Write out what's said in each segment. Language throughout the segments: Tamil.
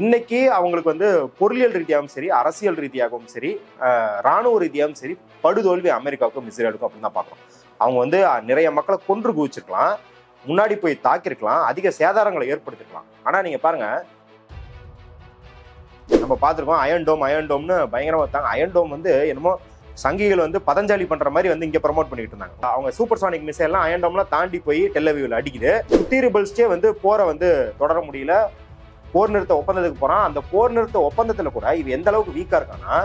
இன்னைக்கு அவங்களுக்கு வந்து பொருளியல் ரீதியாகவும் சரி அரசியல் ரீதியாகவும் சரி ராணுவ ரீதியாகவும் சரி படுதோல்வி அமெரிக்காவுக்கும் இஸ்ரேலுக்கும் அப்படின்னு தான் பார்க்குறோம். அவங்க வந்து நிறைய மக்களை கொன்று குவிச்சிருக்கலாம் முன்னாடி போய் தாக்கியிருக்கலாம் அதிக சேதாரங்களை ஏற்படுத்திருக்கலாம். ஆனால் நீங்கள் பாருங்க நம்ம பார்த்துருக்கோம் அயன் டோம் அயன் டோம்னு பயங்கரமாக வைத்தாங்க அயன் டோம் வந்து என்னமோ சங்கிகள் வந்து பதஞ்சாலி பண்ற மாதிரி வந்து இங்க ப்ரமோட் பண்ணிட்டு இருந்தாங்க. அவங்க சூப்பர் சானிக் மிசைல்லாம் எல்லாம் அயன் தாண்டி போய் டெல்லவியூல அடிக்குது. சுத்தீரிபல்ஸ்டே வந்து போரை வந்து தொடர முடியல. போர் நிறுத்த ஒப்பந்தத்துக்கு போறான். அந்த போர் நிறுத்த ஒப்பந்தத்துல கூட இது எந்த அளவுக்கு வீக்கா இருக்கான்னா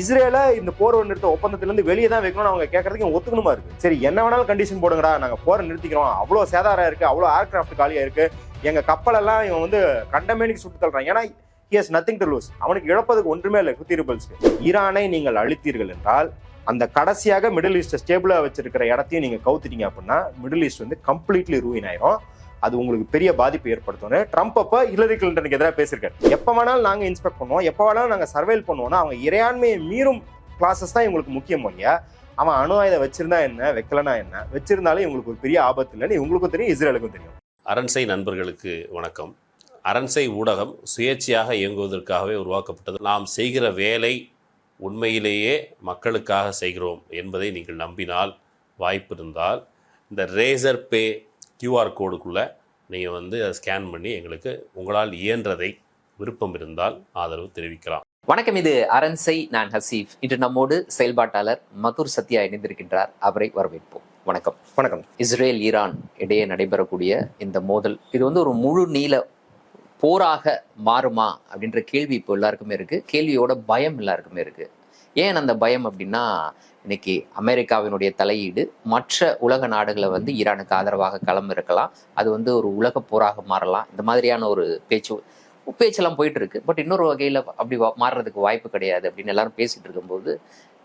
இஸ்ரேல இந்த போர் நிறுத்த ஒப்பந்தத்துல இருந்து வெளியே தான் வைக்கணும்னு அவங்க கேட்கறதுக்கு ஒத்துக்கணுமா இருக்கு? சரி என்ன வேணாலும் கண்டிஷன் போடுங்கடா. நாங்க போரை நிறுத்திக்கிறோம். அவ்வளவு சேதாரம் இருக்கு அவ்வளவு ஏர்கிராஃப்ட் காலியா இருக்கு. எங்க கப்பல் எல்லாம் இவன் வந்து கண்டமேனிக்கு சுட்டு தள்ளுறான். ஏன்னா ஹியஸ் நத்திங் டு லூஸ் அவனுக்கு இழப்பதுக்கு ஒன்றுமே இல்லை குத்திருபல்ஸ்க்கு ஈரானை நீங்கள் அழித்தீர்கள் என்றால் அந்த கடைசியாக மிடில் ஈஸ்ட் ஸ்டேபிளா வச்சிருக்கிற இடத்தையும் நீங்க கவுத்துட்டீங்க அப்படின்னா மிடில் ஈஸ்ட் வந்து கம்ப்ளீட்லி ரூயின் ஆயிரும். அது உங்களுக்கு பெரிய பாதிப்பு ஏற்படுத்தும்னு ட்ரம்ப் அப்ப ஹிலரி கிளின்டனுக்கு எதிராக பேசியிருக்காரு. எப்ப வேணாலும் நாங்க இன்ஸ்பெக்ட் பண்ணுவோம். எப்ப வேணாலும் நாங்க சர்வேல் பண்ணுவோம்னா அவங்க இறையாண்மையை மீறும் கிளாஸஸ் தான் இவங்களுக்கு முக்கியம் இல்லையா அவன் அணு ஆயுதம் வச்சிருந்தா என்ன வைக்கலனா என்ன வச்சிருந்தாலும் இவங்களுக்கு ஒரு பெரிய ஆபத்து இல்லைன்னு இவங்களுக்கும் தெரியும் இஸ்ரேலுக்கும் தெரியும். அரண்சை நண்பர்களுக்கு வணக்கம். அரண்சை ஊடகம் சுயேட்சையாக இயங்குவதற்காகவே உருவாக்கப்பட்டது. நாம் செய்கிற வேலை உண்மையிலேயே மக்களுக்காக செய்கிறோம் என்பதை நீங்கள் நம்பினால் வாய்ப்பு இருந்தால் இந்த ரேசர் பே கியூஆர் கோடுக்குள்ளே நீங்கள் வந்து அதை ஸ்கேன் பண்ணி எங்களுக்கு உங்களால் இயன்றதை விருப்பம் இருந்தால் ஆதரவு தெரிவிக்கலாம். வணக்கம் இது அரண்சை நான் ஹசீஃப். இன்று நம்மோடு செயல்பாட்டாளர் மதுர் சத்யா இணைந்திருக்கின்றார். அவரை வரவேற்போம். வணக்கம். வணக்கம். இஸ்ரேல் ஈரான் இடையே நடைபெறக்கூடிய இந்த மோதல் இது வந்து ஒரு முழு நீள போராக மாறுமா அப்படின்ற கேள்வி இப்போ எல்லாருக்குமே இருக்கு. கேள்வியோட பயம் எல்லாருக்குமே இருக்கு. ஏன் அந்த பயம் அப்படின்னா இன்னைக்கு அமெரிக்காவினுடைய தலையீடு மற்ற உலக நாடுகளை வந்து ஈரானுக்கு ஆதரவாக களம் இருக்கலாம் அது வந்து ஒரு உலக போராக மாறலாம். இந்த மாதிரியான ஒரு பேச்சு பேச்செல்லாம் போயிட்டு இருக்கு பட் இன்னொரு வகையில் அப்படி வா- மாறுறதுக்கு வாய்ப்பு கிடையாது அப்படின்னு எல்லாரும் பேசிட்டு இருக்கும்போது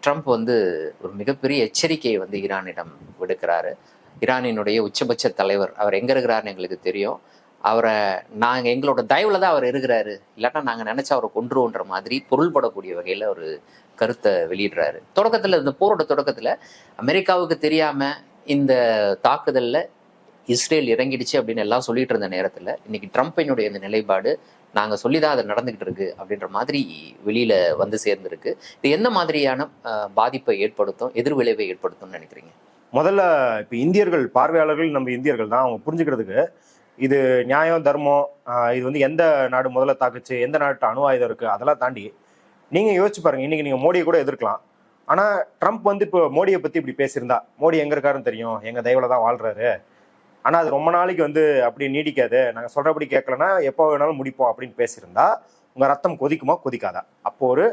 ட்ரம்ப் வந்து ஒரு மிகப்பெரிய எச்சரிக்கையை வந்து ஈரானிடம் விடுக்கிறாரு. ஈரானினுடைய உச்சபட்ச தலைவர் அவர் எங்க இருக்கிறாருன்னு எங்களுக்கு தெரியும். அவரை நாங்கள் எங்களோட தயவுல தான் அவர் இருக்கிறாரு. இல்லாட்டா நாங்கள் நினைச்சா அவரை கொன்றுவோன்ற மாதிரி பொருள்படக்கூடிய வகையில் ஒரு கருத்தை வெளியிடுறாரு. தொடக்கத்தில் இந்த போரோட தொடக்கத்தில் அமெரிக்காவுக்கு தெரியாம இந்த தாக்குதலில் இஸ்ரேல் இறங்கிடுச்சு அப்படின்னு எல்லாம் சொல்லிட்டு இருந்த நேரத்தில் இன்னைக்கு ட்ரம்பினுடைய இந்த நிலைப்பாடு நாங்கள் சொல்லி தான் அது நடந்துகிட்டு இருக்கு அப்படின்ற மாதிரி வெளியில வந்து சேர்ந்திருக்கு. இது என்ன மாதிரியான பாதிப்பை ஏற்படுத்தும் எதிர்விளைவை ஏற்படுத்தும்னு நினைக்கிறீங்க? முதல்ல இப்போ இந்தியர்கள் பார்வையாளர்கள் நம்ம இந்தியர்கள் தான் அவங்க புரிஞ்சுக்கிறதுக்கு இது நியாயம் தர்மம் இது வந்து எந்த நாடு முதல்ல தாக்குச்சு எந்த நாட்டு அணு ஆயுதம் இருக்கு அதெல்லாம் தாண்டி நீங்க யோசிச்சு பாருங்க இன்னைக்கு நீங்க மோடியை கூட எதிர்க்கலாம். ஆனா ட்ரம்ப் வந்து இப்போ மோடியை பத்தி இப்படி பேசியிருந்தா மோடி எங்க இருக்காருன்னு தெரியும் எங்க தயவுல தான் வாழ்றாரு. ஆனா அது ரொம்ப நாளைக்கு வந்து அப்படி நீடிக்காது. நாங்க சொல்றபடி கேட்கலன்னா எப்போ வேணாலும் முடிப்போம் அப்படின்னு பேசியிருந்தா உங்க ரத்தம் கொதிக்குமா கொதிக்காதா? அப்போ ஒரு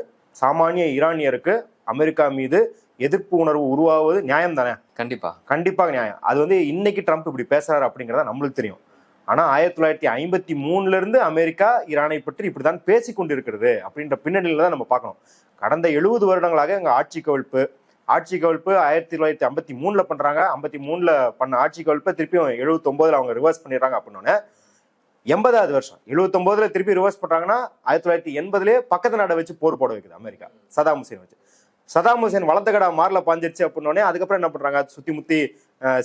சாமானிய ஈரானியருக்கு அமெரிக்கா மீது எதிர்ப்பு உணர்வு உருவாவது நியாயம் தானே கண்டிப்பா. கண்டிப்பாக நியாயம். அது வந்து இன்னைக்கு ட்ரம்ப் இப்படி பேசுறாரு அப்படிங்கிறத நம்மளுக்கு தெரியும். ஆனால் ஆயிரத்தி தொள்ளாயிரத்தி ஐம்பத்தி மூணுலேருந்து அமெரிக்கா ஈரானை பற்றி இப்படிதான் பேசி கொண்டிருக்கிறது அப்படின்ற பின்னணியில் தான் நம்ம பார்க்கணும். கடந்த எழுபது வருடங்களாக எங்கள் ஆட்சி கவிழ்ப்பு ஆட்சி கவிழ்ப்பு ஆயிரத்தி தொள்ளாயிரத்தி ஐம்பத்தி மூணில் பண்ணுறாங்க ஐம்பத்தி மூணில் பண்ண ஆட்சி கவிழ்ப்பை திருப்பியும் எழுபத்தொம்போதில் அவங்க ரிவர்ஸ் பண்ணிடுறாங்க அப்படின்னோடனே எண்பதாவது வருஷம் எழுபத்தொம்போதில் திருப்பி ரிவர்ஸ் பண்ணுறாங்கன்னா ஆயிரத்தி தொள்ளாயிரத்தி எண்பதுலேயே பக்கத்து நாடை வச்சு போர் போட வைக்குது அமெரிக்கா சதாம் ஹுசேன் வச்சு. சதாம் ஹுசேன் வளர்த்த கடா மாரில் பாஞ்சிருச்சு அப்படின்னோடனே அதுக்கப்புறம் என்ன பண்ணுறாங்க சுற்றி முத்தி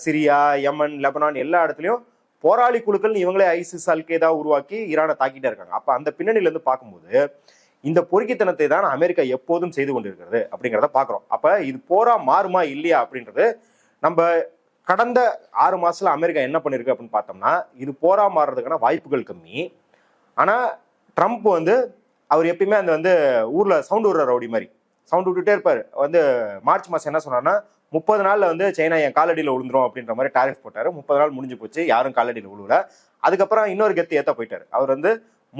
சிரியா யமன் லெபனான் எல்லா இடத்துலையும் போராளி குழுக்கள் இவங்களே ஐசிஸ் அல்கேதா உருவாக்கி ஈரானை தாக்கிட்டே இருக்காங்க. அப்ப அந்த பின்னணியில இருந்து பார்க்கும்போது இந்த பொறுக்கித்தனத்தை தான் அமெரிக்கா எப்போதும் செய்து கொண்டிருக்கிறது அப்படிங்கிறத பாக்குறோம் அப்ப இது போரா மாறுமா இல்லையா அப்படின்றது நம்ம கடந்த ஆறு மாசத்துல அமெரிக்கா என்ன பண்ணிருக்கு அப்படின்னு பார்த்தோம்னா இது போரா மாறுறதுக்கான வாய்ப்புகள் கம்மி. ஆனா ட்ரம்ப் வந்து அவர் எப்பயுமே அந்த வந்து ஊர்ல சவுண்ட் விடுற ரவுடி மாதிரி சவுண்ட் விட்டுட்டே இருப்பார். வந்து மார்ச் மாசம் என்ன சொன்னார்னா முப்பது நாள்ல வந்து சைனா என் காலடியில் விழுந்துரும் அப்படின்ற மாதிரி டாரிஃப் போட்டாரு. முப்பது நாள் முடிஞ்சு போச்சு. யாரும் காலடியில் விழுவல அதுக்கப்புறம் இன்னொரு கெத்து ஏத்த போயிட்டாரு. அவர் வந்து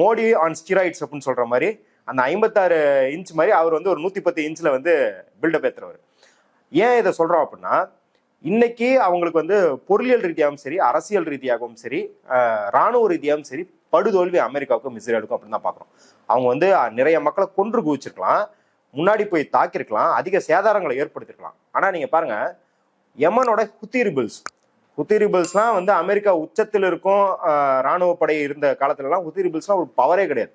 மோடி ஆன் ஸ்டிராய்ட்ஸ் அப்படின்னு சொல்ற மாதிரி அந்த ஐம்பத்தாறு இன்ச் மாதிரி அவர் வந்து ஒரு நூத்தி பத்து இன்ச்ல வந்து பில்டப் ஏத்துறவர். ஏன் இதை சொல்றோம் அப்படின்னா இன்னைக்கு அவங்களுக்கு வந்து பொருளியல் ரீதியாகவும் சரி அரசியல் ரீதியாகவும் சரி ராணுவ ரீதியாகவும் சரி படுதோல்வி அமெரிக்காவுக்கும் இஸ்ரேலுக்கும் அப்படின்னு தான் பார்க்குறோம். அவங்க வந்து நிறைய மக்களை கொன்று குவிச்சிருக்கலாம். முன்னாடி போய் தாக்கியிருக்கலாம் அதிக சேதாரங்களை ஏற்படுத்திருக்கலாம் ஆனால் நீங்கள் பாருங்க யமனோட ஹுத்திரிபிள்ஸ் ஹுத்திரிபிள்ஸ்லாம் வந்து அமெரிக்கா உச்சத்தில் இருக்கும் ஆஹ், ராணுவ படை இருந்த காலத்துலலாம் ஹுத்திரிபிள்ஸ்லாம் ஒரு பவரே கிடையாது.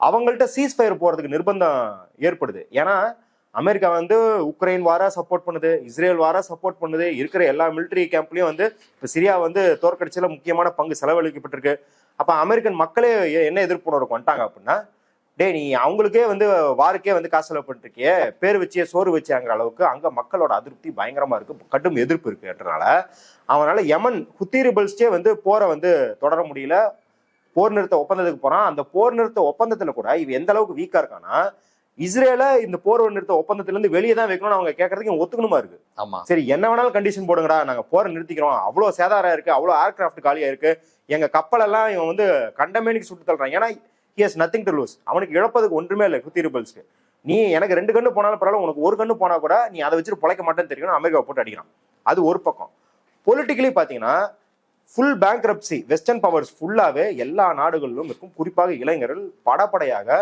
அவங்கள்ட்ட சீஸ் ஃபயர் போகிறதுக்கு நிர்பந்தம் ஏற்படுது. ஏன்னா அமெரிக்கா வந்து உக்ரைன் வாரா சப்போர்ட் பண்ணுது இஸ்ரேல் வாரா சப்போர்ட் பண்ணுது இருக்கிற எல்லா மிலிட்டரி கேம்ப்லேயும் வந்து இப்போ சிரியா வந்து தோற்கடிச்சல முக்கியமான பங்கு செலவழிக்கப்பட்டிருக்கு. அப்போ அமெரிக்கன் மக்களே என்ன எதிர்ப்புணர்வு வந்துட்டாங்க அப்படின்னா டேய் நீ அவங்களுக்கே வந்து வாருக்கே வந்து காசு செலவு பண்ணிட்டு இருக்கியே பேர் வச்சே சோறு வச்சாங்கிற அளவுக்கு அங்க மக்களோட அதிருப்தி பயங்கரமா இருக்கு. கடும் எதிர்ப்பு இருக்குன்றனால அவனால யமன் ஹுத்தி ரிபல்ஸ்டே வந்து போரை வந்து தொடர முடியல. போர் நிறுத்த ஒப்பந்தத்துக்கு போறான். அந்த போர் நிறுத்த ஒப்பந்தத்துல கூட இவன் எந்த அளவுக்கு வீக்கா இருக்கான்னா இஸ்ரேல இந்த போர் நிறுத்த ஒப்பந்தத்துல இருந்து வெளியே தான் வைக்கணும்னு அவங்க கேட்கறதுக்கு ஒத்துக்கணுமா இருக்கு? ஆமா. சரி என்ன வேணாலும் கண்டிஷன் போடுங்கடா. நாங்க போரை நிறுத்திக்கிறோம். அவ்வளவு சேதாரம் இருக்கு. அவ்வளவு ஏர்கிராஃப்ட் காலியா இருக்கு. எங்க கப்பல் எல்லாம் இவன் வந்து கண்டமேனிக்கு சுட்டு தள்ளுறான். ஏன்னா ஹியஸ் நத்திங் டு லூஸ் அவனுக்கு இழப்பதுக்கு ஒன்றுமே இல்லை ஹுத்தி ரிபல்ஸ்க்கு நீ எனக்கு ரெண்டு கண்ணு போனாலும் பரவாயில்ல உனக்கு ஒரு கண்ணு போனா கூட நீ அதை வச்சுட்டு பொழைக்க மாட்டேன்னு தெரியும் அமெரிக்காவை போட்டு அடிக்கிறான். அது ஒரு பக்கம். பொலிட்டிக்கலி பாத்தீங்கன்னா ஃபுல் பேங்க்ரப்சி வெஸ்டர்ன் பவர்ஸ் ஃபுல்லாவே எல்லா நாடுகளிலும் இருக்கும். குறிப்பாக இளைஞர்கள் படப்படையாக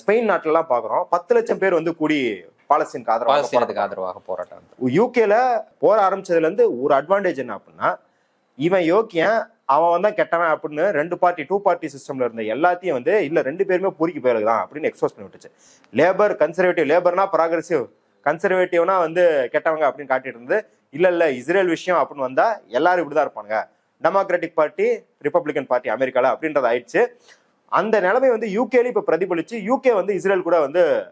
ஸ்பெயின் நாட்டிலலாம் பார்க்குறோம். பத்து லட்சம் பேர் வந்து கூடி பாலஸ்தீனுக்கு ஆதரவாக ஆதரவாக போராட்டம். யூகேல போற ஆரம்பிச்சதுல இருந்து ஒரு அட்வான்டேஜ் என்ன அப்படின்னா இவன் யோக்கியன் அவன் வந்து கெட்டவன் அப்படின்னு ரெண்டு பார்ட்டி டூ பார்ட்டி சிஸ்டம்ல இருந்த எல்லாத்தையும் வந்து இல்ல ரெண்டு பேருமே பொறுக்கி போயிருக்குதான் அப்படின்னு எக்ஸ்போஸ் பண்ணி விட்டுச்சு. லேபர் கன்சர்வேட்டிவ் லேபர்னா ப்ராக்ரஸிவ் கன்சர்வேட்டிவ்னா வந்து கெட்டவங்க அப்படின்னு காட்டிட்டு இருந்து இல்ல இல்ல இஸ்ரேல் விஷயம் அப்படின்னு வந்தா எல்லாரும் இப்படிதான் இருப்பாங்க டெமோக்ராட்டிக் பார்ட்டி ரிப்பப்ளிகன் பார்ட்டி அமெரிக்கால அப்படின்றது ஆயிடுச்சு. அந்த நிலைமை வந்து யூகேல இப்ப பிரதிபலிச்சு. யூகே வந்து இஸ்ரேல் கூட வந்து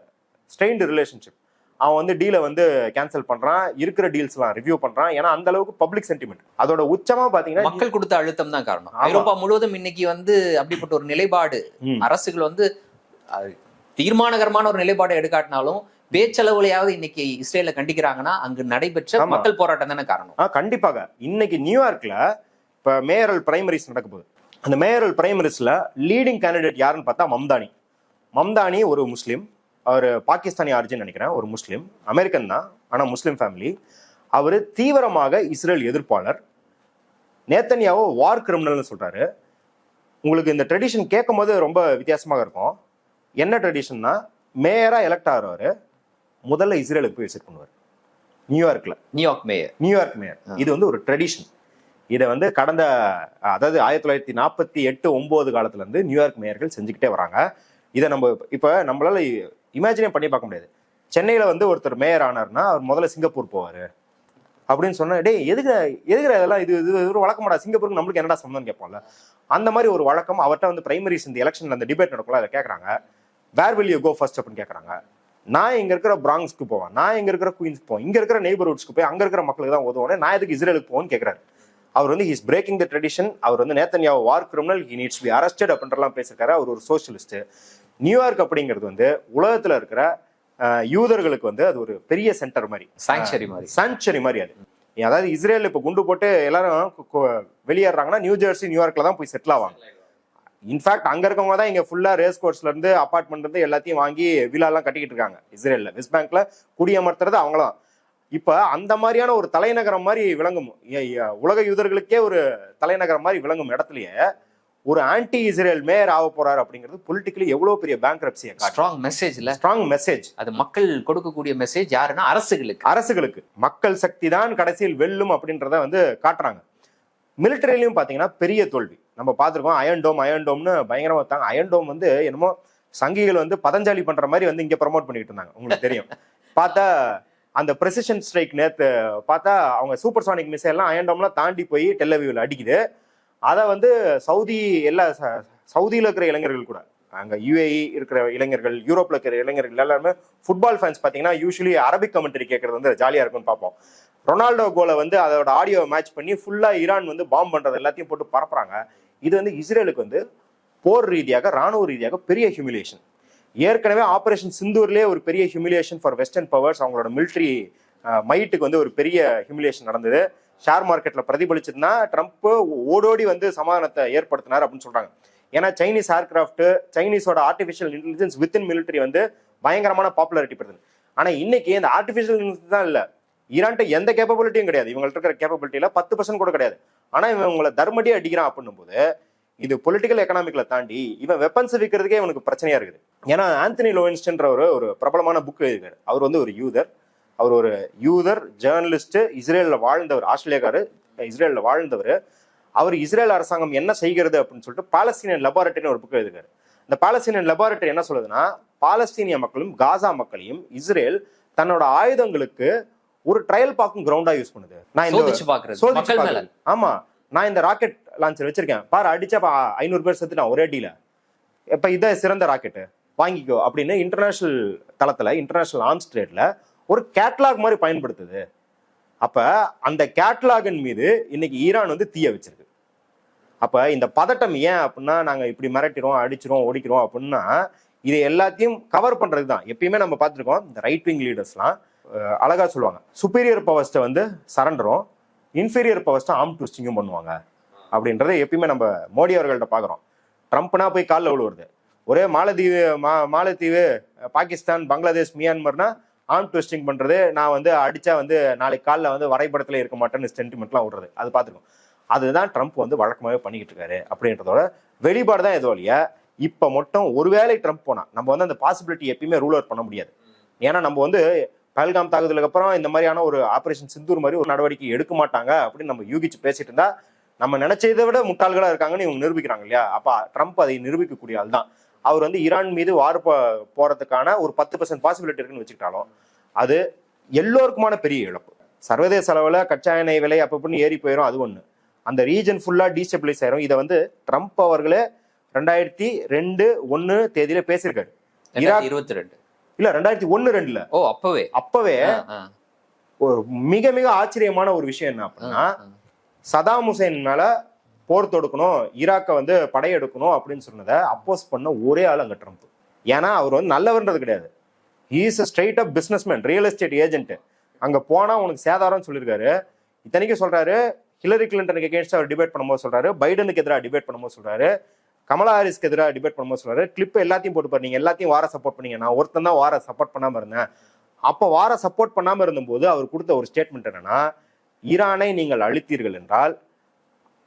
ஸ்ட்ரெயின்டு ரிலேஷன்ஷிப் அவன் வந்து டீலை வந்து கேன்சல் பண்றான். இருக்கிற டீல்ஸ்லாம் ரிவ்யூ பண்றான். ஏன்னா அந்த அளவுக்கு பப்ளிக் சென்டிமெண்ட் அதோட உச்சமா பாத்தீங்கன்னா மக்கள் கொடுத்த அழுத்தம் தான் காரணம். ஐரோப்பா முழுவதும் இன்னைக்கு வந்து அப்படிப்பட்ட ஒரு நிலைப்பாடு. அரசுகள் வந்து தீர்மானகரமான ஒரு நிலைப்பாடு எடுக்காட்டினாலும் பேச்சளவுலையாவது இன்னைக்கு இஸ்ரேல கண்டிக்கிறாங்கன்னா அங்கு நடைபெற்ற. மக்கள் போராட்டம் தானே காரணம். கண்டிப்பாக. இன்னைக்கு நியூயார்க்ல இப்ப மேயரல் பிரைமரிஸ் நடக்க போகுது. அந்த மேயரல் பிரைமரிஸ்ல லீடிங் கேண்டிடேட் யாருன்னு பார்த்தா மம்தானி. மம்தானி ஒரு முஸ்லீம். அவர் பாகிஸ்தானி ஆரிஜின் நினைக்கிறேன் ஒரு முஸ்லீம். அமெரிக்கன் தான் ஆனா முஸ்லீம் ஃபேமிலி அவர் தீவிரமாக இஸ்ரேல் எதிர்ப்பாளர். நேத்தனியாவோ வார் கிரிமினல்னு சொல்றாரு. உங்களுக்கு இந்த ட்ரெடிஷன் கேட்கும் போது ரொம்ப வித்தியாசமாக இருக்கும். என்ன ட்ரெடிஷன்னா மேயரா எலெக்ட் ஆகிறவர் முதல்ல இஸ்ரேலுக்கு போய் விசிட் பண்ணுவார். நியூயார்க்ல New York mayor New York mayor இது வந்து ஒரு ட்ரெடிஷன் இதை வந்து கடந்த அதாவது ஆயிரத்தி தொள்ளாயிரத்தி நாற்பத்தி எட்டு ஒன்பது காலத்துல இருந்து நியூயார்க் மேயர்கள் செஞ்சுக்கிட்டே வராங்க. இதை நம்ம இப்ப நம்மளால இமேஜினே பண்ணி பார்க்க முடியாது. சென்னையில் வந்து ஒருத்தர் மேயர் ஆனார்னா அவர் முதல்ல சிங்கப்பூர் போவார். அப்படின்னு சொன்னா டேய் எதுக்கு எதுக்குற இதெல்லாம்? இது இது ஒரு வழக்கமாடா சிங்கப்பூருக்கு நம்மளுக்கு என்னடா சம்மந்தம் கேட்போம்ல? அந்த மாதிரி ஒரு வழக்கம் அவர்கிட்ட வந்து பிரைமரிஸ் இந்த எலெக்ஷன் அந்த டிபேட் நடக்கும்ல அதை கேட்குறாங்க. Where will you go first அப்படின்னு கேட்குறாங்க. நான் இங்கே இருக்கிற பிராங்ஸ்க்கு போவேன். நான் இங்கே இருக்கிற குயின்ஸ்க்கு போவேன். இங்கே இருக்கிற நெய்பர்ஹுட்ஸ்க்கு போய் அங்கே இருக்கிற மக்களுக்கு தான் உதவுவேன் நான் எதுக்கு இஸ்ரேலுக்கு போவேன்னு கேட்குறாரு. அவர் வந்து ஹிஸ் பிரேக்கிங் த ட்ரெடிஷன் அவர் வந்து நேத்தன்யாவோ war criminal he needs be arrested அப்படின்றலாம் பேசியிருக்காரு. அவர் ஒரு சோஷியலிஸ்ட் நியூயார்க் அப்படிங்கிறது வந்து உலகத்துல இருக்கிற யூதர்களுக்கு வந்து அது ஒரு பெரிய சென்டர் மாதிரி. சாங்சுரி மாதிரி. சாங்சுரி மாதிரி அது. அதாவது இஸ்ரேல் இப்ப குண்டு போட்டு எல்லாரும் வெளியேறாங்கன்னா நியூ ஜெர்சி நியூயார்க்ல தான் போய் செட்டில் ஆவாங்க. இன்ஃபேக்ட் அங்க இருக்கவங்க தான் இங்க ஃபுல்லா ரேஸ் கோர்ஸ்ல இருந்து அபார்ட்மெண்ட் இருந்து எல்லாத்தையும் வாங்கி விழாலாம் கட்டிக்கிட்டு இருக்காங்க. இஸ்ரேல்ல வெஸ்ட் பேங்க்ல குடியமர்த்துறது அவங்களாம் இப்ப அந்த மாதிரியான ஒரு தலைநகரம் மாதிரி விளங்கும். உலக யூதர்களுக்கே ஒரு தலைநகரம் மாதிரி விளங்கும் இடத்துலயே ஒரு ஆன்டி இஸ்ரேல் மேயர் ஆக போறாரு அப்படிங்கிறது பொலிட்டிக்கலி எவ்வளவு பெரிய காட்டும் ஸ்ட்ராங் மெசேஜ்ல ஸ்ட்ராங் மெசேஜ் அது மக்கள் கொடுக்கக்கூடிய மெசேஜ் யாருன்னா அரசுகளுக்கு. அரசுகளுக்கு. மக்கள் சக்தி தான் கடைசியில் வெல்லும் அப்படின்றத வந்து காட்டுறாங்க. மிலிட்டரிலையும் பாத்தீங்கன்னா பெரிய தோல்வி. நம்ம பார்த்திருக்கோம் அயன் டோம் அயன் டோம்னு பயங்கரமா வைத்தாங்க அயன் டோம் வந்து என்னமோ சங்கிகள் வந்து பதஞ்சாலி பண்ற மாதிரி வந்து இங்க ப்ரமோட் பண்ணிட்டு இருந்தாங்க. உங்களுக்கு தெரியும். பார்த்தா அந்த பிரசிஷன் ஸ்ட்ரைக் நேத்து பார்த்தா அவங்க சூப்பர் சானிக் மிசைல் எல்லாம் அயன் டோம்லாம் தாண்டி போய் டெல்லவியூல அடிக்குது. அதை வந்து சவுதி எல்லா ச- இருக்கிற இளைஞர்கள் கூட. அங்கே யுஏஇ இருக்கிற இளைஞர்கள் யூரோப்பில் இருக்கிற இளைஞர்கள் எல்லாருமே ஃபுட்பால் ஃபேன்ஸ் பார்த்தீங்கன்னா யூஸ்வலி அரபிக் கமெண்ட்ரி கேட்கறது வந்து ஜாலியாக இருக்கும்னு பார்ப்போம். ரொனால்டோ கோலை வந்து அதோட ஆடியோ மேட்ச் பண்ணி ஃபுல்லாக ஈரான் வந்து பாம்பு பண்ணுறது எல்லாத்தையும் போட்டு பரப்புறாங்க. இது வந்து இஸ்ரேலுக்கு வந்து போர் ரீதியாக ராணுவ ரீதியாக பெரிய ஹியூமிலேஷன் ஏற்கனவே ஆப்ரேஷன் சிந்தூர்லேயே ஒரு பெரிய ஹியூமிலேஷன் ஃபார் வெஸ்டர்ன் பவர்ஸ் அவங்களோட மிலிட்ரி மைட்டுக்கு வந்து ஒரு பெரிய ஹியூமிலேஷன் நடந்தது. ஷேர் மார்க்கெட்டில் பிரதிபலிச்சதுன்னா ட்ரம்ப் ஓடோடி வந்து சமாதானத்தை ஏற்படுத்தினார் அப்படின்னு சொல்கிறாங்க ஏன்னா சைனீஸ் ஏர்கிராஃப்ட் சைனீஸோட ஆர்டிஃபிஷியல் இன்டெலிஜென்ஸ் வித்தின் மிலிட்டரி வந்து பயங்கரமான பாப்புலாரிட்டி பெறுது. ஆனால் இன்னைக்கு இந்த ஆர்டிஃபிஷியல் இன்டெலிஜென்ஸ் தான் இல்லை. ஈரான்ட்ட எந்த கேப்பபிலிட்டியும் கிடையாது. இவங்கள்ட்ட இருக்கிற கேப்பபிலிட்டியில் பத்து பர்சன்ட் கூட கிடையாது. ஆனால் இவன் உங்களை தர்மடியே அடிக்கிறான் அப்படின்னும் போது இது பொலிட்டிக்கல் எக்கனாமிக்கில் தாண்டி இவன் வெப்பன்ஸ் விற்கிறதுக்கே இவனுக்கு பிரச்சனையாக இருக்குது. ஏன்னா ஆந்தனி லோவின்ஸ்டன்ற ஒரு ஒரு பிரபலமான புக் எழுதியிருக்காரு. அவர் வந்து ஒரு யூதர். அவர் ஒரு யூதர் ஜேர்னலிஸ்ட் இஸ்ரேல்ல வாழ்ந்தவர் ஆஸ்திரேலியாக்காரு இஸ்ரேல்ல வாழ்ந்தவர். அவர் இஸ்ரேல் அரசாங்கம் என்ன செய்கிறது அப்படின்னு சொல்லிட்டு பாலஸ்தீனியன் லெபார்ட்டரின்னு ஒரு புக் எழுதுகிறாரு இந்த பாலஸ்தீனியன் லெபார்ட்டரி என்ன சொல்லுதுன்னா பாலஸ்தீனிய மக்களும் காசா மக்களையும் இஸ்ரேல் தன்னோட ஆயுதங்களுக்கு ஒரு ட்ரையல் பார்க்கும் கிரவுண்டா யூஸ் பண்ணுது. நான் இந்த சோதிச்சு. ஆமா. நான் இந்த ராக்கெட் லான்ச்சர் வச்சிருக்கேன். பாரு அடிச்சா ஐநூறு பேர் செத்துட்டான் ஒரே அடியில இப்ப இதான் சிறந்த ராக்கெட்டு வாங்கிக்கோ அப்படின்னு இன்டர்நேஷனல் தளத்துல இன்டர்நேஷனல் ஆர்ம்ஸ் ட்ரேட்ல ஒரு கேட்லாக் மாதிரி பயன்படுத்துது. அப்ப அந்த கேட்லாகின் மீது இன்னைக்கு ஈரான் வந்து தீய வச்சிருக்கு. அப்ப இந்த பதட்டம் ஏன் அப்படின்னா நாங்க இப்படி மிரட்டிடுவோம் அடிச்சிரும் ஒடிக்கிறோம் அப்படின்னா இது எல்லாத்தையும் கவர் பண்றது தான் எப்பயுமே நம்ம பார்த்துருக்கோம் இந்த ரைட் விங் லீடர்ஸ்லாம் அழகா சொல்லுவாங்க. சுப்பீரியர் பவர்ஸ்ட்டை வந்து சரண்டரும் இன்ஃபீரியர் பவர்ஸ்ட்டை ஆம் ட்விஸ்டிங்கும் பண்ணுவாங்க. அப்படின்றத எப்பயுமே நம்ம மோடி அவர்கள்ட்ட பார்க்குறோம். ட்ரம்ப்னா போய் காலில் விழுவுறது. ஒரே மாலத்தீவு மா மாலத்தீவு பாகிஸ்தான் பங்களாதேஷ் மியான்மர்னா ஆம் ட்விஸ்டிங் பண்ணுறது நான் வந்து அடித்தா வந்து நாளைக்கு காலில் வந்து வரைபடத்தில் இருக்க மாட்டேன்னு சென்டிமெண்ட்லாம் விடுறது. அது பார்த்துருக்கோம் அதுதான் ட்ரம்ப் வந்து வழக்கமாகவே பண்ணிக்கிட்டு இருக்காரு அப்படின்றதோட வெளிப்பாடு தான் எதுவும் இல்லையா? இப்போ மட்டும் ஒருவேளை ட்ரம்ப் போனால் நம்ம வந்து அந்த பாசிபிலிட்டி எப்பயுமே ரூல் அவுட் பண்ண முடியாது. ஏன்னா நம்ம வந்து பல்காம் தாக்குதலுக்கு அப்புறம் இந்த மாதிரியான ஒரு ஆபரேஷன் சிந்தூர் மாதிரி ஒரு நடவடிக்கை எடுக்க மாட்டாங்க அப்படின்னு நம்ம யூகிச்சு பேசிட்டு இருந்தா நம்ம நினைச்சதை விட முட்டாள்களா இருக்காங்கன்னு இவங்க நிரூபிக்கிறாங்க இல்லையா? அப்ப ட்ரம்ப் அதை நிரூபிக்கக்கூடிய ஆள் தான் அவர் வந்து ஈரான் மீது வார் போறதுக்கான ஒரு பத்து பர்சன்ட் பாசிபிலிட்டி இருக்குன்னு வச்சுக்கிட்டாலும் அது எல்லோருக்குமான பெரிய இழப்பு. சர்வதேச அளவில் கச்சா எண்ணெய் விலை அப்பப்பன்னு ஏறி போயிடும் அது ஒன்று அந்த ரீஜன் ஃபுல்லா டீஸ்டபிளைஸ் ஆயிரும். இதை வந்து ட்ரம்ப் அவர்களே ரெண்டாயிரத்தி ரெண்டு ஒன்னு தேதியில பேசியிருக்காரு. ஈராக் இருபத்தி ரெண்டு இல்ல ரெண்டாயிரத்தி ஒன்னு ரெண்டுல. ஓ அப்பவே. அப்பவே. ஒரு மிக மிக ஆச்சரியமான ஒரு விஷயம் என்ன அப்படின்னா. சதாம் ஹுசேன் மேல போர் தொடுக்கணும் ஈராக்கை வந்து படையெடுக்கணும் அப்படின்னு சொன்னதை அப்போஸ் பண்ண ஒரே ஆள் அங்கே ட்ரம்ப் ஏன்னா அவர் வந்து நல்லவர்ன்றது கிடையாது. Is straight up businessman real estate agent அங்கே போனால் உனக்கு சேதாரம்னு சொல்லியிருக்காரு. இத்தனைக்கும் சொல்கிறாரு ஹிலரி கிளின்டனுக்கு எகேன்ஸ்ட் அவர் டிபேட் பண்ணும்போது சொல்கிறாரு பைடனுக்கு எதிராக டிபேட் பண்ணும்போது சொல்கிறாரு கமலா ஹாரிஸ்க்கு எதிராக டிபேட் பண்ணும்போது சொல்கிறாரு கிளிப் எல்லாத்தையும் போட்டு பாரு நீங்கள் எல்லாத்தையும் வார சப்போர்ட் பண்ணீங்க நான் ஒருத்தன் தான் வார சப்போர்ட் பண்ணாமல் இருந்தேன். அப்போ வார சப்போர்ட் பண்ணாமல் இருந்தபோது அவர் கொடுத்த ஒரு ஸ்டேட்மெண்ட் என்னன்னா ஈரானை நீங்கள் அழித்தீர்கள் என்றால்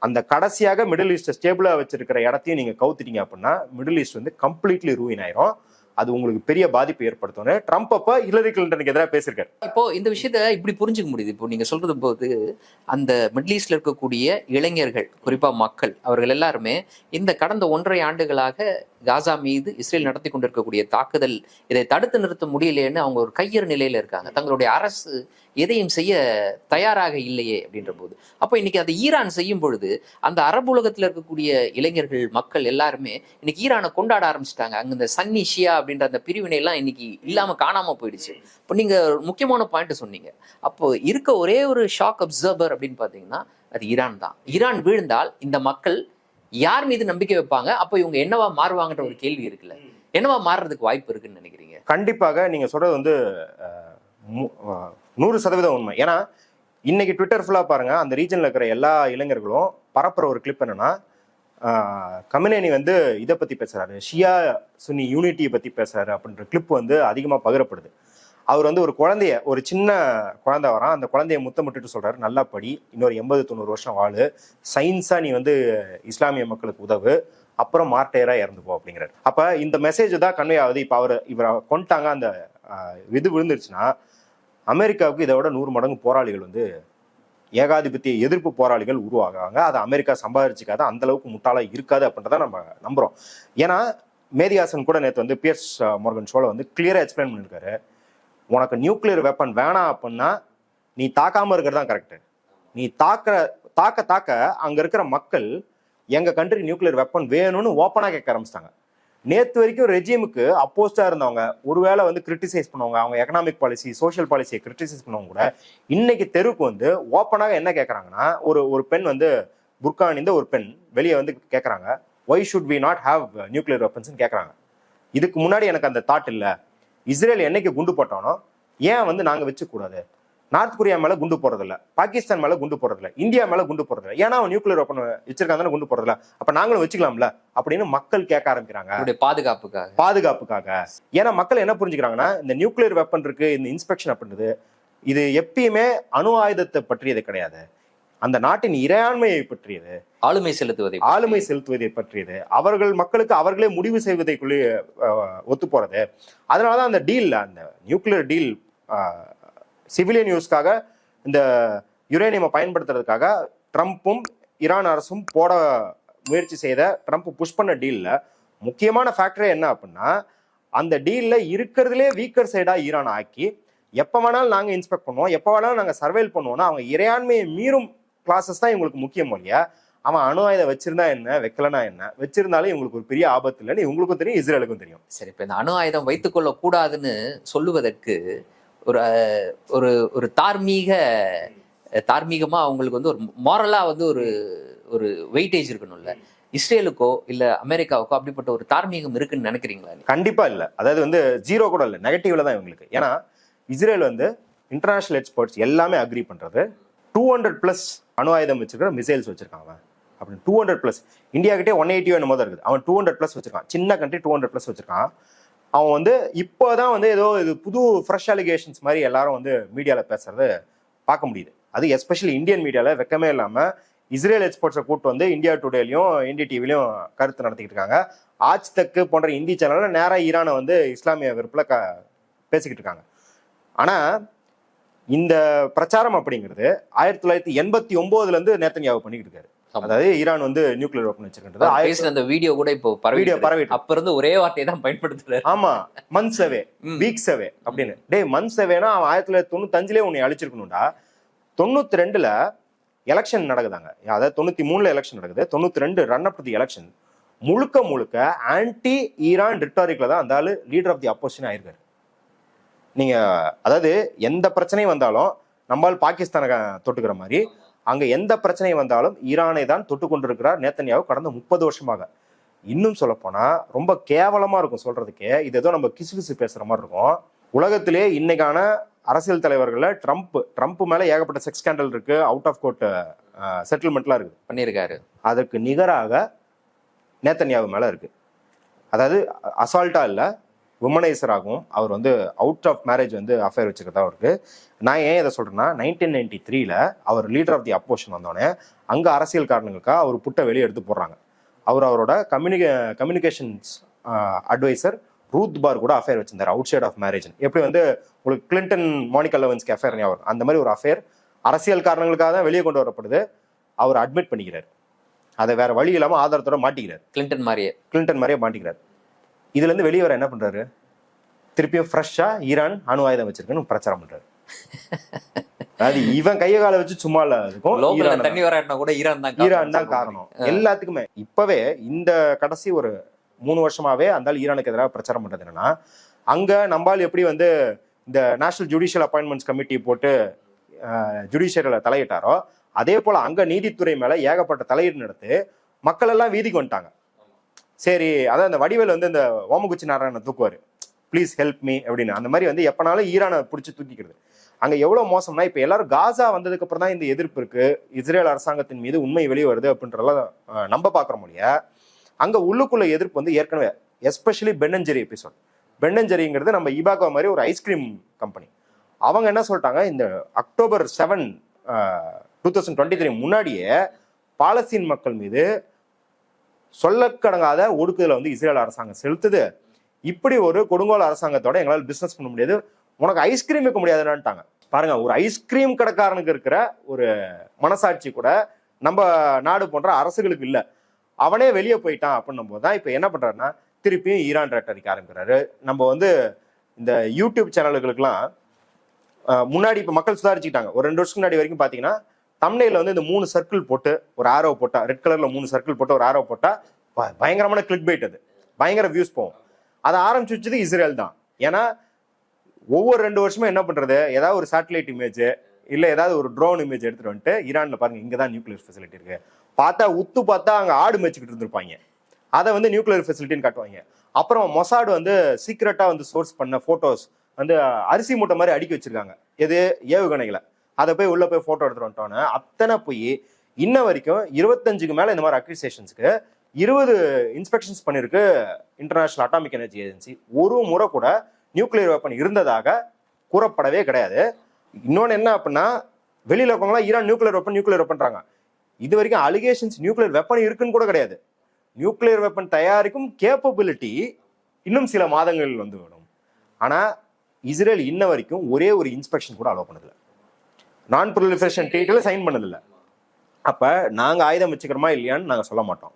அந்த கடைசியாக மிடில் ஈஸ்ட்டை ஸ்டேபிளாக வச்சிருக்கிற இடத்தையும் நீங்கள் கவுத்துட்டீங்க அப்படின்னா மிடில் ஈஸ்ட் வந்து கம்ப்ளீட்லி ரூயின் ஆயிரும். அது உங்களுக்கு பெரிய பாதிப்பு ஏற்படுத்தும்னு ட்ரம்ப் அப்ப ஹிலரி கிளின்டனுக்கு எதிராக பேசியிருக்காரு. இப்போ இந்த விஷயத்த இப்படி புரிஞ்சுக்க முடியுது. இப்போ நீங்க சொல்றது போது அந்த மிடில் ஈஸ்ட்ல இருக்கக்கூடிய இளைஞர்கள் குறிப்பா மக்கள் அவர்கள் எல்லாருமே இந்த கடந்த ஒன்றரை ஆண்டுகளாக காசா மீது இஸ்ரேல் நடத்தி கொண்டிருக்கக்கூடிய தாக்குதல் இதை தடுத்து நிறுத்த முடியலையேன்னு அவங்க ஒரு கையறு நிலையில இருக்காங்க. தங்களுடைய அரசு எதையும் செய்ய தயாராக இல்லையே அப்படின்ற போது. அப்போ இன்னைக்கு அதை ஈரான் செய்யும் பொழுது அந்த அரபு உலகத்தில் இருக்கக்கூடிய இளைஞர்கள் மக்கள் எல்லாருமே இன்னைக்கு ஈரானை கொண்டாட ஆரம்பிச்சிட்டாங்க. அங்க இந்த சன்னி ஷியா அப்படின்ற அந்த பிரிவினை எல்லாம் இன்னைக்கு இல்லாம காணாம போயிடுச்சு. இப்போ நீங்க ஒரு முக்கியமான பாயிண்ட் சொன்னீங்க. அப்போ இருக்க ஒரே ஒரு ஷாக் அப்சர்வர் அப்படின்னு பாத்தீங்கன்னா அது ஈரான் தான். ஈரான் வீழ்ந்தால் இந்த மக்கள் யார் மீது நம்பிக்கை வைப்பாங்க? அப்போ இவங்க என்னவா மாறுவாங்கன்ற ஒரு கேள்வி இருக்குல்ல. என்னவா மாறுறதுக்கு வாய்ப்பு இருக்குன்னு நினைக்கிறீங்க? கண்டிப்பாக நீங்க சொல்றது வந்து நூறு சதவீதம் உண்மை. ஏன்னா இன்னைக்கு ட்விட்டர் ஃபுல்லாக பாருங்க அந்த ரீஜன்ல இருக்கிற எல்லா இளைஞர்களும் பரப்புற ஒரு கிளிப் என்னன்னா ஆஹ், கமினேனி வந்து இதை பத்தி பேசுறாரு. ஷியா சுன்னி யூனிட்டியை பத்தி பேசுறாரு அப்படின்ற கிளிப் வந்து அதிகமாக பகிரப்படுது. அவர் வந்து ஒரு குழந்தைய ஒரு சின்ன குழந்தை வரான். அந்த குழந்தைய முத்தமிட்டுட்டு சொல்றாரு நல்லா படி. இன்னொரு எண்பது தொண்ணூறு வருஷம் வாழு. சயின்ஸா நீ வந்து இஸ்லாமிய மக்களுக்கு உதவு. அப்புறம் மார்டேரா இறந்து போ அப்படிங்கிறாரு. அப்ப இந்த மெசேஜ் தான் கன்வே ஆகுது. இப்ப அவர் இவரை கொண்டுட்டாங்க அந்த இது விழுந்துருச்சுன்னா அமெரிக்காவுக்கு இதை விட நூறு மடங்கு போராளிகள் வந்து ஏகாதிபத்திய எதிர்ப்பு போராளிகள் உருவாகுவாங்க. அதை அமெரிக்கா சம்பாதிச்சுக்காத. அந்த அளவுக்கு முட்டாளா இருக்காது அப்படின்றத நம்ம நம்புறோம். ஏன்னா மேதியாசன் கூட நேற்று வந்து பியர்ஸ் மோர்கன் ஷோல வந்து கிளியரா எக்ஸ்பிளைன் பண்ணியிருக்காரு உனக்கு நியூக்ளியர் வெப்பன் வேணாம் அப்படின்னா நீ தாக்காமல் இருக்கிறது தான் கரெக்டு நீ தாக்கிற தாக்க தாக்க அங்கே இருக்கிற மக்கள் எங்கள் கண்ட்ரி நியூக்ளியர் வெப்பன் வேணும்னு ஓப்பனாக கேட்க ஆரம்பிச்சிட்டாங்க. நேற்று வரைக்கும் ரெஜிமுக்கு அப்போஸ்டாக இருந்தவங்க ஒருவேளை வந்து கிரிட்டிசைஸ் பண்ணுவாங்க அவங்க எக்கனாமிக் பாலிசி சோஷியல் பாலிசியை கிரிட்டிசைஸ் பண்ணவங்க கூட இன்னைக்கு தெருவுக்கு வந்து ஓப்பனாக என்ன கேட்குறாங்கன்னா ஒரு ஒரு பெண் வந்து புர்கானிந்த ஒரு பெண் வெளியே வந்து கேட்குறாங்க why should we not have nuclear வெப்பன்ஸ்னு கேட்குறாங்க இதுக்கு முன்னாடி எனக்கு அந்த தாட் இல்லை. இஸ்ரேல் என்னைக்கு குண்டு போட்டானோ ஏன் வந்து நாங்கள் வச்சுக்கூடாது? நார்த் கொரியா மேல குண்டு போறதில்ல பாகிஸ்தான் மேல குண்டு போறதில்ல இந்தியா மேல குண்டு போறதில்ல ஏன்னா அவன் நியூக்ளியர் வெப்பன் வச்சிருக்காங்க குண்டு போறதில்ல அப்ப நாங்களும் வச்சுக்கலாம்ல? அப்படின்னு மக்கள் கேட்க ஆரம்பிக்கிறாங்க. பாதுகாப்புக்காக. பாதுகாப்புக்காக. ஏன்னா மக்கள் என்ன புரிஞ்சுக்கிறாங்கன்னா இந்த நியூக்ளியர் வெப்பன் இருக்கு இந்த இன்ஸ்பெக்ஷன் அப்படின்றது இது எப்பயுமே அணு ஆயுதத்தை பற்றியது கிடையாது. அந்த நாட்டின் இறையாண்மையை பற்றியது ஆளுமை செலுத்துவதை ஆளுமை செலுத்துவதை பற்றியது அவர்கள் மக்களுக்கு அவர்களே முடிவு செய்வதைக்குள்ளே ஒத்து போறது. அதனாலதான் அந்த டீல் அந்த நியூக்ளியர் டீல் சிவிலியன் யூஸ்க்காக இந்த யுரேனியமை பயன்படுத்துறதுக்காக ட்ரம்ப்பும் ஈரான் அரசும் போட முயற்சி செய்த ட்ரம்ப் புஷ் பண்ண டீல்ல முக்கியமான ஃபேக்டரே என்ன அப்படின்னா அந்த டீல்ல இருக்கிறதுலே வீக்கர் சைடா ஈரான் ஆக்கி எப்ப வேணாலும் நாங்க இன்ஸ்பெக்ட் பண்ணுவோம் எப்ப வேணாலும் நாங்க சர்வேல் பண்ணுவோம்னா அவங்க இறையாண்மையை மீறும் கிளாஸஸ் தான் இவங்களுக்கு முக்கியம் இல்லையா அவன் அணு ஆயுதம் வச்சிருந்தா என்ன வைக்கலனா என்ன? வச்சிருந்தாலும் இவங்களுக்கு ஒரு பெரிய ஆபத்து இல்லைன்னு இவங்களுக்கும் தெரியும் இஸ்ரேலுக்கும் தெரியும். சரி இப்ப இந்த அணு ஆயுதம் வைத்துக்கொள்ள கூடாதுன்னு சொல்லுவதற்கு ஒரு ஒரு ஒரு தார்மீக அஹ், தார்மீகமா அவங்களுக்கு வந்து ஒரு மாரலா வந்து ஒரு ஒரு வெயிட்டேஜ் இருக்கணும்ல. இஸ்ரேலுக்கோ இல்ல அமெரிக்காவுக்கோ அப்படிப்பட்ட ஒரு தார்மீகம் இருக்குன்னு நினைக்கிறீங்களா? கண்டிப்பா இல்ல. அதாவது வந்து ஜீரோ கூட இல்ல நெகட்டிவ்ல தான் இவங்களுக்கு. ஏன்னா இஸ்ரேல் வந்து இன்டர்நேஷனல் எக்ஸ்பர்ட்ஸ் எல்லாமே அக்ரி பண்றது டூ ஹண்ட்ரட் பிளஸ் அணு ஆயுதம் வச்சிருக்கிற மிசைல்ஸ் வச்சிருக்கான் அவன். அப்படின்னு டூ ஹண்ட்ரட் ப்ளஸ் இந்தியா கிட்டே ஒன் எயிட்டி என்னமோ தான் இருக்குது. அவன் டூ ஹண்ட்ரட் ப்ளஸ் வச்சிருக்கான். சின்ன கண்ட்ரி டூ ஹண்ட்ரட் ப்ளஸ் வச்சிருக்கான். அவன் வந்து இப்போ தான் வந்து ஏதோ இது புது ஃப்ரெஷ் அலிகேஷன்ஸ் மாதிரி எல்லாரும் வந்து மீடியாவில் பேசுறது பார்க்க முடியுது. அது எஸ்பெஷலி இந்தியன் மீடியாவில் வெக்கமே இல்லாமல் இஸ்ரேல் எக்ஸ்போர்ட்ஸை கூட்டு வந்து இந்தியா டுடேலையும் இந்திய டிவிலையும் கருத்து நடத்திக்கிட்டு இருக்காங்க. ஆஜ் தக்கு போன்ற இந்தி சேனலில் நேராக ஈரானை வந்து இஸ்லாமிய வெறுப்பில் க பேசிக்கிட்டு இருக்காங்க. ஆனால் இந்த பிரச்சாரம் அப்படிங்கிறது ஆயிரத்தி தொள்ளாயிரத்தி எண்பத்தி ஒன்பதுல இருந்து நேத்தன்யாவு பண்ணிக்கிட்டு இருக்காரு. அதாவது ஈரான் வந்து நியூக்ளியர் வெப்பன் பேசின அந்த வீடியோ கூட இப்போ வீடியோ பரவிட்டு அப்ப இருந்து ஒரே வார்த்தையை தான் பயன்படுத்துறாரு. ஆமா மந்த்ஸ் அவே ம். வீக்ஸ் அவே அப்படின்னு. டேய் மந்த்ஸ் அவேனா அவன் ஆயிரத்தி தொள்ளாயிரத்தி தொண்ணூத்தஞ்சுலேயே உன்னை அழிச்சிருக்கணும்டா. தொண்ணூத்தி ரெண்டுல எலெக்ஷன் நடக்குதாங்க. அதாவது தொண்ணூத்தி மூணுல எலெக்ஷன் நடக்குது. தொண்ணூத்தி ரெண்டு ரன் அப் தி எலெக்ஷன் முழுக்க முழுக்க ஆன்டி ஈரான் ரிட்டாரிக்ல தான் அந்த ஆளு லீடர் ஆஃப் தி அப்போசிஷன் ஆயிருக்காரு. நீங்க அதாவது எந்த பிரச்சனையும் வந்தாலும் நம்மால் பாகிஸ்தானை தொட்டுக்கிற மாதிரி அங்க எந்த பிரச்சனை வந்தாலும் ஈரானை தான் தொட்டு கொண்டிருக்கிறார் நேத்தன்யாவு கடந்த முப்பது வருஷமாக. இன்னும் சொல்ல போனா ரொம்ப கேவலமா இருக்கும் சொல்றதுக்கே இது ஏதோ நம்ம கிசு கிசு பேசுற மாதிரி இருக்கும். உலகத்திலே இன்னைக்கான அரசியல் தலைவர்கள்ல ட்ரம்ப் ட்ரம்ப் மேல ஏகப்பட்ட செக்ஸ் ஸ்கேண்டல் இருக்கு அவுட் ஆஃப் கோர்ட் செட்டில்மெண்ட்லாம் இருக்கு. பண்ணியிருக்காரு. அதற்கு நிகராக நேத்தன்யாவு மேல இருக்கு. அதாவது அசால்ட்டா இல்ல விமனைசராகவும் அவர் வந்து அவுட் ஆஃப் மேரேஜ் வந்து அஃபேர் வச்சுக்கிறதா இருக்கு. நான் ஏன் இதை சொல்றேன்னா நைன்டீன் நைன்டி த்ரீல அவர் லீடர் ஆஃப் தி அப்போஷன் வந்தோடனே அங்க அரசியல் காரணங்களுக்காக அவர் புட்டை வெளியே எடுத்து போடுறாங்க. அவர் அவரோட கம்யூனிகே கம்யூனிகேஷன்ஸ் அட்வைசர் ரூத் பார் கூட அஃபேர் வச்சிருந்தார் அவுட் சைட் ஆஃப் மேரேஜ் எப்படி வந்து உங்களுக்கு கிளின்டன் மோனிகா லெவன்ஸ்க்கு அஃபேர் ஞாபகம் அந்த மாதிரி ஒரு அஃபேர் அரசியல் காரணங்களுக்காக தான் வெளியே கொண்டு வரப்படுது அவர் அட்மிட் பண்ணிக்கிறார். அதை வேற வழி இல்லாம ஆதாரத்தோட மாட்டிக்கிறார். கிளின்டன் மாதிரியே கிளின்டன் மாதிரியே மாட்டிக்கிறார். இதுல இருந்து வெளியே வர என்ன பண்றாரு? திருப்பியும் ஃப்ரெஷ்ஷா ஈரான் அணு ஆயுதம் வச்சிருக்குன்னு பிரச்சாரம் பண்றாரு. அதாவது இவன் கைய காலை வச்சு சும்மா இல்ல இருக்கும் தண்ணி வராட்டினா கூட ஈரான் தான் ஈரான் தான் காரணம் எல்லாத்துக்குமே. இப்பவே இந்த கடைசி ஒரு மூணு வருஷமாவே அந்த ஈரானுக்கு எதிராக பிரச்சாரம் பண்றது என்னன்னா அங்க நம்பால் எப்படி வந்து இந்த நேஷனல் ஜுடிஷியல் அப்பாயின்மெண்ட்ஸ் கமிட்டி போட்டு ஜுடிஷியரில் தலையிட்டாரோ அதே போல அங்க நீதித்துறை மேல ஏகப்பட்ட தலையீடு நடத்து மக்கள் எல்லாம் வீதிக்கு வந்துட்டாங்க. சரி அதான் அந்த வடிவேல் வந்து இந்த ஓமகுச்சி நாராயணன் தூக்குவார். ப்ளீஸ் ஹெல்ப் மீ அப்படின்னு. அந்த மாதிரி வந்து எப்பனாலும் ஈரானை பிடிச்சி தூக்கிக்கிறது. அங்கே எவ்வளோ மோசம்னா இப்போ எல்லாரும் காசா வந்ததுக்கு அப்புறம் தான் இந்த எதிர்ப்பு இருக்கு. இஸ்ரேல் அரசாங்கத்தின் மீது உண்மை வெளியே வருது அப்படின்றதெல்லாம் அஹ், நம்ப பார்க்குற முடிய அங்கே உள்ளுக்குள்ள எதிர்ப்பு வந்து ஏற்கனவே எஸ்பெஷலி பென்னஞ்சரி எபிசோட் பென்னஞ்சரிங்கிறது நம்ம இபாகோ மாதிரி ஒரு ஐஸ்கிரீம் கம்பெனி அவங்க என்ன சொல்லிட்டாங்க இந்த October seven two thousand twenty three முன்னாடியே பாலஸ்தீன் மக்கள் மீது சொல்லக்கடங்காத ஒடுக்குதலை வந்து இஸ்ரேல் அரசாங்கம் செலுத்துது. இப்படி ஒரு கொடுங்கோல் அரசாங்கத்தோட எங்களால் பிசினஸ் பண்ண முடியாது. உனக்கு ஐஸ்கிரீம் வைக்க முடியாதுன்னுட்டாங்க. பாருங்க ஒரு ஐஸ்கிரீம் கடைக்காரனுக்கு இருக்கிற ஒரு மனசாட்சி கூட நம்ம நாடு போன்ற அரசுகளுக்கு இல்லை. அவனே வெளியே போயிட்டான் அப்படின்னும் போது தான் இப்போ என்ன பண்ணுறாருன்னா திருப்பியும் ஈரான் ரெட்டரிக்க ஆரம்பிக்கிறாரு. நம்ம வந்து இந்த யூடியூப் சேனல்களுக்கெல்லாம் முன்னாடி இப்போ மக்கள் சுதாரிச்சுக்கிட்டாங்க. ஒரு ரெண்டு வருஷத்துக்கு முன்னாடி வரைக்கும் பார்த்தீங்கன்னா தம்னையில் வந்து இந்த மூணு சர்க்கிள் போட்டு ஒரு ஆரோ போட்டா ரெட் கலர்ல மூணு சர்க்கிள் போட்டு ஒரு ஆரோ போட்டா பயங்கரமான கிளிக் பைட் அது. பயங்கர வியூஸ் போகும். அதை ஆரம்பிச்சு வச்சது இஸ்ரேல் தான். ஏன்னா ஒவ்வொரு ரெண்டு வருஷமும் என்ன பண்றது? ஏதாவது ஒரு சேட்டலைட் இமேஜ் இல்ல ஏதாவது ஒரு ட்ரோன் இமேஜ் எடுத்துட்டு வந்துட்டு ஈரான்ல பாருங்க இங்க தான் நியூக்ளியர் ஃபெசிலிட்டி இருக்கு. பார்த்தா உத்து பார்த்தா அங்க ஆடு மேய்ச்சிக்கிட்டு இருந்திருப்பாங்க. அதை வந்து நியூக்ளியர் ஃபெசிலிட்டின்னு காட்டுவாங்க. அப்புறம் மொசாடு வந்து சீக்ரெட்டாக வந்து சோர்ஸ் பண்ண போட்டோஸ் வந்து அரிசி மூட்டை மாதிரி அடுக்கி வச்சிருக்காங்க. எது? ஏவுகணைகளை. அதை போய் உள்ள போய் போட்டோ எடுத்துட்டு வந்துட்டோன்னு அத்தனை போய் இன்ன வரைக்கும் இருபத்தஞ்சுக்கு மேல இந்த மாதிரி அக்யூசேஷன்ஸ்க்கு இருபது இன்ஸ்பெக்ஷன்ஸ் பண்ணிருக்கு இன்டர்நேஷனல் அட்டாமிக் எனர்ஜி ஏஜென்சி ஒரு முறை கூட நியூக்ளியர் வெப்பன் இருந்ததாக கூறப்படவே கிடையாது. இன்னொன்னு என்ன அப்படின்னா வெளியில இருக்கவங்களாம் ஈரான் நியூக்ளியர் வெப்பன் நியூக்ளியர் வெப்பன்றாங்க இது வரைக்கும் அலிகேஷன்ஸ் நியூக்ளியர் வெப்பன் இருக்குன்னு கூட கிடையாது. நியூக்ளியர் வெப்பன் தயாரிக்கும் கேப்பபிலிட்டி இன்னும் சில மாதங்களில் வந்து விடும். ஆனா இஸ்ரேல் இன்ன வரைக்கும் ஒரே ஒரு இன்ஸ்பெக்ஷன் கூட அலோவ் பண்ணதில்லை. நான் ப்ரொலிஃபரேஷன் ட்ரீட்டில் சைன் பண்ணதில்ல. அப்ப நாங்க ஆயுதம் வச்சுக்கிறோமா இல்லையான்னு நாங்க சொல்ல மாட்டோம்.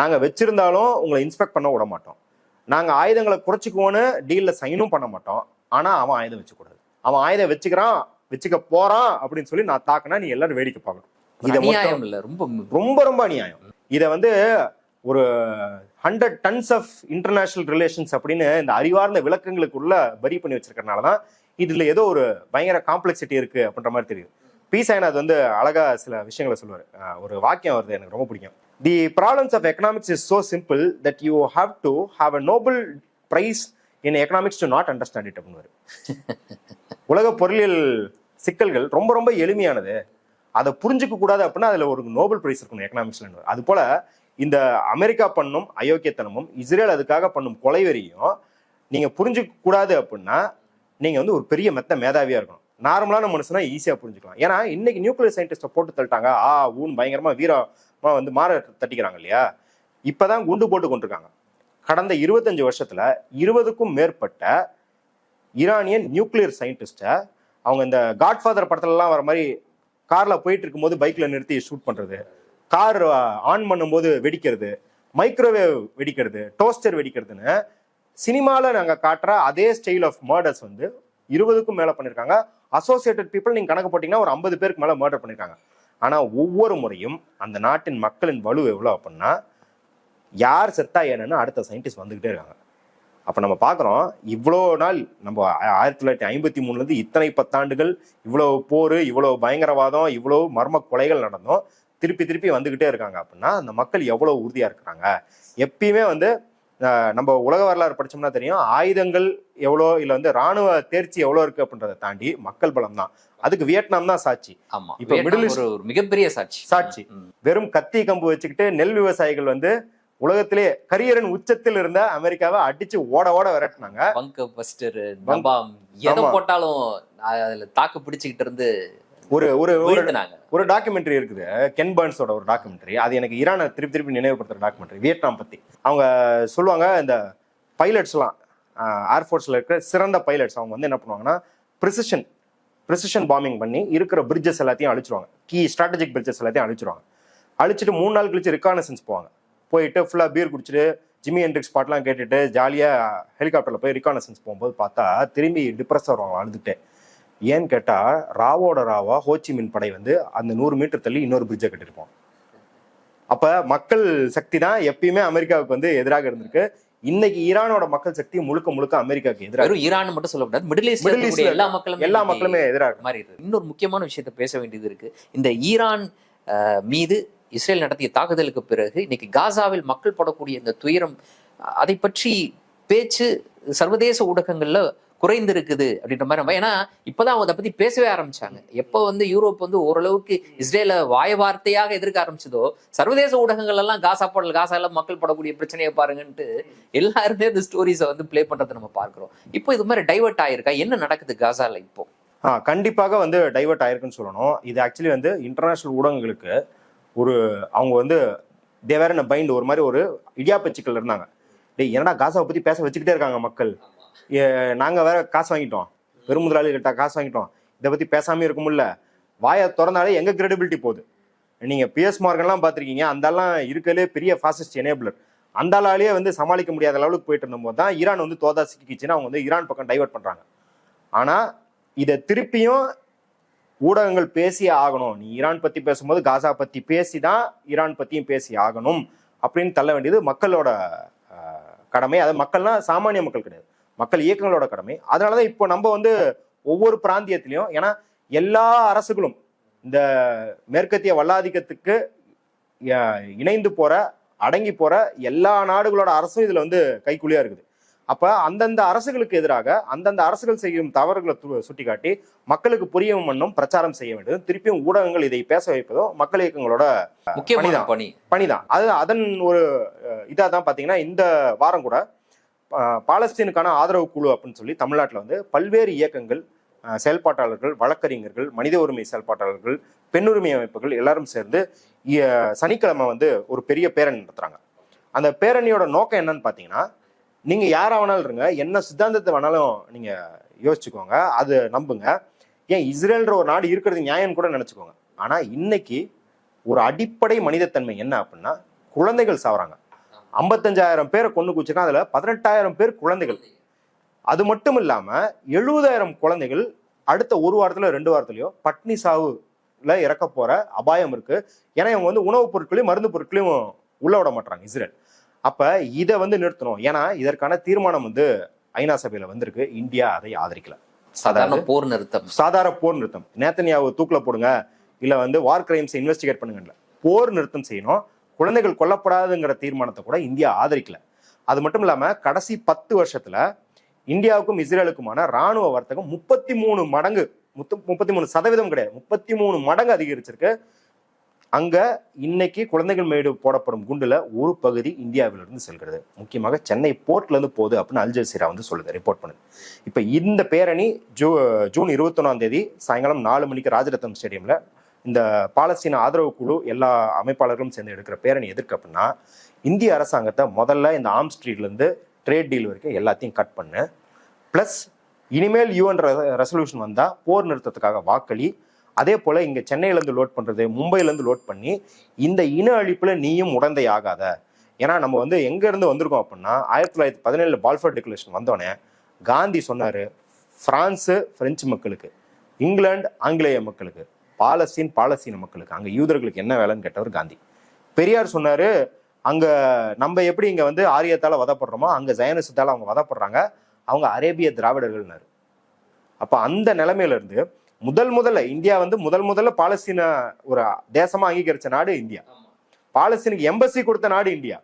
நாங்க வச்சிருந்தாலும் உங்களை இன்ஸ்பெக்ட் பண்ண விட மாட்டோம். நாங்க ஆயுதங்களை குறைச்சிக்குவோன்னு டீல்ல சைனும் பண்ண மாட்டோம். ஆனா அவன் ஆயுதம் வச்சுக்கூடாது. அவன் ஆயுதம் வச்சுக்கிறான் வச்சுக்க போறான் அப்படின்னு சொல்லி நான் தாக்குனா நீ எல்லாரும் வேடிக்கை பார்க்கணும். இதை மட்டும் இல்ல ரொம்ப ரொம்ப ரொம்ப அநியாயம். இதை வந்து ஒரு hundred tons of international relations அப்படின்னு இந்த அறிவார்ந்த விளக்கங்களுக்குள்ள பரி பண்ணி வச்சிருக்கறனால தான் இதுல ஏதோ ஒரு பயங்கர காம்ப்ளெக்சிட்டி இருக்கு அப்படின்ற மாதிரி தெரியுது பி சாய்நாத் வந்து அழகா சில விஷயங்களை சொல்லுவார். ஒரு வாக்கியம் வருது எனக்கு ரொம்ப பிடிக்கும். The problems of economics is so simple that you have to have a Nobel prize in economics to not understand it அப்படின்னு உலக பொருளியல் சிக்கல்கள் ரொம்ப ரொம்ப எளிமையானது. அதை புரிஞ்சுக்க கூடாது அப்படின்னா அதுல ஒரு நோபல் பிரைஸ் இருக்கணும் எக்கனாமிக்ஸ்ல அது போல இந்த அமெரிக்கா பண்ணும் அயோக்கியத்தனமும் இஸ்ரேல் அதுக்காக பண்ணும் கொலைவெறியும் நீங்க புரிஞ்சுக்க கூடாது அப்படின்னா நீங்கள் வந்து ஒரு பெரிய மெத்த மேதாவியாக இருக்கணும். நார்மலான மனுஷனா ஈஸியாக புரிஞ்சுக்கலாம். ஏன்னா இன்னைக்கு நியூக்ளியர் சயின்டிஸ்ட்டை போட்டு தள்ளிட்டாங்க. ஆ ஊன் பயங்கரமாக வீரமாக வந்து மாற தட்டிக்கிறாங்க இல்லையா? இப்போ தான் குண்டு போட்டு கொண்டிருக்காங்க. கடந்த இருபத்தஞ்சு வருஷத்தில் இருபதுக்கும் மேற்பட்ட ஈரானியன் நியூக்ளியர் சயின்டிஸ்ட்டை அவங்க இந்த காட்ஃபாதர் படத்துலலாம் வர மாதிரி காரில் போயிட்டு இருக்கும்போது பைக்கில் நிறுத்தி ஷூட் பண்ணுறது கார் ஆன் பண்ணும்போது வெடிக்கிறது. மைக்ரோவேவ் வெடிக்கிறது. டோஸ்டர் வெடிக்கிறதுன்னு சினிமாவில் நாங்கள் காட்டுற அதே ஸ்டைல் ஆஃப் மர்டர்ஸ் வந்து இருபதுக்கும் மேலே பண்ணியிருக்காங்க அசோசியேட்டட் பீப்புள் நீங்கள் கணக்கு போட்டிங்கன்னா ஒரு ஐம்பது பேருக்கு மேலே மர்டர் பண்ணியிருக்காங்க ஆனால் ஒவ்வொரு முறையும் அந்த நாட்டின் மக்களின் வலு எவ்வளோ அப்படின்னா யார் செத்தா என்னன்னு அடுத்த சயின்டிஸ்ட் வந்துக்கிட்டே இருக்காங்க. அப்போ நம்ம பார்க்குறோம் இவ்வளோ நாள் நம்ம ஆயிரத்தி தொள்ளாயிரத்தி ஐம்பத்தி மூணுலேருந்து இத்தனை பத்தாண்டுகள் இவ்வளோ போர் இவ்வளோ பயங்கரவாதம் இவ்வளோ மர்ம கொலைகள் நடந்தும். திருப்பி திருப்பி வந்துக்கிட்டே இருக்காங்க அப்படின்னா அந்த மக்கள் எவ்வளோ உறுதியாக இருக்கிறாங்க? எப்பயுமே வந்து நம்ம உலக வரலாறு படிச்சோம்னா தெரியும். ஆயுதங்கள் எவ்வளோ இல்லை வந்து ராணுவ தேர்ச்சி எவ்வளோ இருக்கு அப்படின்றத தாண்டி மக்கள் பலம் தான். அதுக்கு வியட்நாம் தான் சாட்சி. ஆமா. இப்ப East- ஒரு மிகப்பெரிய சாட்சி. சாட்சி. வெறும் கத்தி கம்பு வச்சுக்கிட்டு நெல் விவசாயிகள் வந்து உலகத்திலே கரியரின் உச்சத்தில் இருந்த அமெரிக்காவை அடிச்சு ஓட ஓட விரட்டினாங்க. பங்க் பஸ்டர் எதை. போட்டாலும் அதுல தாக்கு பிடிச்சுக்கிட்டு இருந்து ஒரு ஒரு ஒரு டாக்குமெண்ட்ரி இருக்குது. கென் பர்ன்ஸோட ஒரு டாக்குமெண்ட்ரி அது எனக்கு ஈரானை திருப்பி திருப்பி நினைவுபடுத்துற டாக்குமெண்ட்ரி வியட்நாம் பத்தி. அவங்க சொல்லுவாங்க இந்த பைலட்ஸ்லாம் ஏர்ஃபோர்ஸில் இருக்கிற சிறந்த பைலட்ஸ் அவங்க வந்து என்ன பண்ணுவாங்கன்னா ப்ரிசிஷன் ப்ரிசிஷன் பாம்பிங் பண்ணி இருக்கிற பிரிட்ஜஸ் எல்லாத்தையும் அழிச்சிருவாங்க. கீ ஸ்ட்ராட்டஜிக் பிரிட்ஜஸ் எல்லாத்தையும் அழிச்சிருவாங்க. அழிச்சிட்டு மூணு நாள் கழிச்சு ரிகானசன்ஸ் போவாங்க. போயிட்டு ஃபுல்லாக பீர் குடிச்சிட்டு ஜிம்மி ஹென்ட்ரிக்ஸ் பாட்டெலாம் கேட்டுட்டு ஜாலியாக ஹெலிகாப்டரில் போய் ரிகானசன்ஸ் போகும்போது பார்த்தா திரும்பி டிப்ரெஸ் வருவாங்க அழுதுட்டு ஏன்னு கேட்டால் ராவோட ராவா ஹோச்சிமின் படை வந்து அந்த நூறு மீட்டர் தள்ளி இன்னொரு பிரிட்ஜை கட்டியிருப்போம் அப்ப மக்கள் சக்தி தான் எப்பயுமே அமெரிக்காவுக்கு வந்து எதிராக இருந்திருக்கு. இன்னைக்கு ஈரானோட மக்கள் சக்தி முழுக்க முழுக்க அமெரிக்காவுக்கு எதிராக ஈரான் மட்டும் சொல்லக்கூடாது மிடில் Eastல எல்லா மக்களுமே எல்லா மக்களுமே எதிராக இருக்கு. மாதிரி இருக்கு இன்னொரு முக்கியமான விஷயத்தை பேச வேண்டியது இருக்கு. இந்த ஈரான் மீது இஸ்ரேல் நடத்திய தாக்குதலுக்கு பிறகு இன்னைக்கு காசாவில் மக்கள் படக்கூடிய இந்த துயரம் அதை பற்றி பேச்சு சர்வதேச ஊடகங்கள்ல குறைந்திருக்குது அப்படின்ற மாதிரி நம்ம ஏன்னா இப்போதான் அவங்க அதை பத்தி பேசவே ஆரம்பிச்சாங்க. எப்போ வந்து யூரோப் வந்து ஓரளவுக்கு இஸ்ரேல வாய வார்த்தையாக எதிர்க்க ஆரம்பிச்சதோ சர்வதேச ஊடகங்கள் எல்லாம் காசா படல் காசால மக்கள் படக்கூடிய பிரச்சனையை பாருங்கன்ட்டு எல்லாருமே இந்த ஸ்டோரிஸை வந்து ப்ளே பண்றதை நம்ம பார்க்கிறோம். இப்போ இது மாதிரி டைவர்ட் ஆயிருக்கா? என்ன நடக்குது காசால இப்போ? ஆ கண்டிப்பாக வந்து டைவர்ட் ஆயிருக்குன்னு சொல்லணும். இது ஆக்சுவலி வந்து இன்டர்நேஷனல் ஊடகங்களுக்கு ஒரு அவங்க வந்து தேவேரன பைண்ட் ஒரு மாதிரி ஒரு இடியாப்பச்சிக்கல் இருந்தாங்க. டேய் என்னடா காசாவை பற்றி பேச வச்சுக்கிட்டே இருக்காங்க மக்கள்? நாங்கள் வேற காசு வாங்கிட்டோம். பெரும் முதலாளிகிட்ட காசு வாங்கிட்டோம். இதை பற்றி பேசாமல் இருக்க முடியல. வாயை திறந்தாலே எங்கே கிரெடிபிலிட்டி போகுது? நீங்கள் பிஎஸ் மார்க்கெல்லாம் பார்த்துருக்கீங்க. அந்தாலாம் இருக்கலே பெரிய ஃபாசிஸ்ட் எனேபிளர் அந்த ஆளாலேயே வந்து சமாளிக்க முடியாத லெவலுக்கு போயிட்டு இருந்தபோது தான் ஈரான் வந்து தோதா சிக்கிச்சுன்னா அவங்க வந்து ஈரான் பக்கம் டைவர்ட் பண்ணுறாங்க ஆனால் இதை திருப்பியும் ஊடகங்கள் பேசியே ஆகணும். நீ ஈரான் பற்றி பேசும்போது காசா பற்றி பேசி தான் ஈரான் பற்றியும் பேசி ஆகணும் அப்படின்னு தள்ள வேண்டியது மக்களோட கடமை. அது மக்கள்னா சாமானிய மக்கள் கிடையாது. மக்கள் இயக்கங்களோட கடமை. அதனாலதான் இப்போ நம்ம வந்து ஒவ்வொரு பிராந்தியத்திலையும் ஏன்னா எல்லா அரசுகளும் இந்த மேற்கத்திய வல்லாதிக்கத்துக்கு இணைந்து போற அடங்கி போற எல்லா நாடுகளோட அரசும் இதுல வந்து கைக்குலியா இருக்குது. அப்ப அந்தந்த அரசுகளுக்கு எதிராக அந்தந்த அரசுகள் செய்யும் தவறுகளை சுட்டிக்காட்டி மக்களுக்கு புரியும் வண்ணம் பிரச்சாரம் செய்ய வேண்டியது திருப்பியும் ஊடகங்கள் இதை பேச வைப்பதும் மக்கள் இயக்கங்களோட முக்கியமான பணிதான். பணி. பணிதான். அது அதன் ஒரு இதாக தான் பார்த்தீங்கன்னா இந்த வாரம் கூட பாலஸ்தீனுக்கான ஆதரவு குழு அப்படின்னு சொல்லி தமிழ்நாட்டில் வந்து பல்வேறு இயக்கங்கள் செயல்பாட்டாளர்கள் வழக்கறிஞர்கள் மனித உரிமை செயல்பாட்டாளர்கள் பெண்ணுரிமை அமைப்புகள் எல்லாரும் சேர்ந்து சனிக்கிழமை வந்து ஒரு பெரிய பேரணி நடத்துகிறாங்க அந்த பேரணியோட நோக்கம் என்னன்னு பார்த்தீங்கன்னா நீங்கள் யாராக வேணாலும் இருங்க என்ன சித்தாந்தத்தை வேணாலும் நீங்கள் யோசிச்சுக்கோங்க அது நம்புங்க. ஏன் இஸ்ரேல்ன்ற ஒரு நாடு இருக்கிறது நியாயம் கூட நினச்சிக்கோங்க. ஆனால் இன்னைக்கு ஒரு அடிப்படை மனிதத்தன்மை என்ன அப்படின்னா குழந்தைகள் சாவறாங்க. ஐம்பத்தஞ்சாயிரம் பேரை கொண்டு குச்சிருக்கா அதுல பதினெட்டாயிரம் பேர் குழந்தைகள். அது மட்டும் இல்லாம எழுபதாயிரம் குழந்தைகள் அடுத்த ஒரு வாரத்துல ரெண்டு வாரத்துலயோ பட்னி சாவு போர்ல இறக்க போற அபாயம் இருக்கு. ஏன்னா இவங்க வந்து உணவுப் பொருட்களையும் மருந்து பொருட்களையும் உள்ள விட மாட்டாங்க இஸ்ரேல். அப்ப இதை வந்து நிறுத்தணும். ஏன்னா இதற்கான தீர்மானம் வந்து ஐநா சபையில வந்திருக்கு. இந்தியா அதை ஆதரிக்கல. சாதாரண போர் நிறுத்தம். சாதாரண போர் நிறுத்தம். நேத்தனியாவை தூக்கில போடுங்க. இல்ல வந்து வார் கிரைம்ஸ் இன்வெஸ்டிகேட் பண்ணுங்கல்ல போர் நிறுத்தம் செய்யணும். குழந்தைகள் கொல்லப்படாதுங்கிற தீர்மானத்தை கூட இந்தியா ஆதரிக்கல. அது மட்டும் இல்லாமல் கடைசி பத்து வருஷத்துல இந்தியாவுக்கும் இஸ்ரேலுக்குமான ராணுவ வர்த்தகம் முப்பத்தி மூணு மடங்கு முப்பத்தி மூணு சதவீதம் கிடையாது. முப்பத்தி மூணு மடங்கு அதிகரிச்சிருக்கு. அங்க இன்னைக்கு குழந்தைகள் மீது போடப்படும் குண்டுல ஒரு பகுதி இந்தியாவிலிருந்து செல்கிறது. முக்கியமாக சென்னை போர்ட்ல இருந்து போகுது அப்படின்னு அல் ஜசீரா வந்து சொல்லுது ரிப்போர்ட் பண்ணுது. இப்ப இந்த பேரணி ஜூ ஜூன் இருபத்தொன்னாம் தேதி சாயங்காலம் நாலு மணிக்கு ராஜரத்னம் ஸ்டேடியம்ல இந்த பாலஸ்தீன ஆதரவு குழு எல்லா அமைப்பாளர்களும் சேர்ந்து எடுக்கிற பேரணி எதிர்க்கு அப்படின்னா இந்திய அரசாங்கத்தை முதல்ல இந்த ஆம் ஸ்ட்ரீட்லேருந்து ட்ரேட் டீல் வரைக்கும் எல்லாத்தையும் கட் பண்ணு. ப்ளஸ் இனிமேல் யூஎன் ரெசல்யூஷன் வந்தால் போர் நிறுத்தத்துக்காக வாக்களி. அதே போல் இங்கே சென்னையிலேருந்து லோட் பண்ணுறது மும்பையிலேருந்து லோட் பண்ணி இந்த இன அழிப்பில் நீயும் உடந்தை ஆகாத. ஏன்னா நம்ம வந்து எங்கேருந்து வந்திருக்கோம் அப்படின்னா ஆயிரத்தி தொள்ளாயிரத்தி பதினேழில் பால்ஃபர் டிக்ளரேஷன் வந்தோடனே காந்தி சொன்னார் ஃப்ரான்ஸு பிரெஞ்சு மக்களுக்கு இங்கிலாந்து ஆங்கிலேய மக்களுக்கு. பாலஸ்தீன் பாலஸ்தீன மக்களுக்கு அங்கே யூதர்களுக்கு என்ன வேலைன்னு கேட்டவர் காந்தி. பெரியார் சொன்னார் அங்கே நம்ம எப்படி இங்கே வந்து ஆரியத்தால் வதப்படுறோமோ அங்கே ஜயனசத்தால் அவங்க வதப்படுறாங்க அவங்க அரேபிய திராவிடர்கள்னாரு. அப்போ அந்த நிலமையிலேருந்து முதல் முதல்ல இந்தியா வந்து முதல் முதல்ல பாலஸ்தீன ஒரு தேசமாக அங்கீகரித்த நாடு இந்தியா. பாலஸ்தீனுக்கு எம்பசி கொடுத்த நாடு இந்தியா.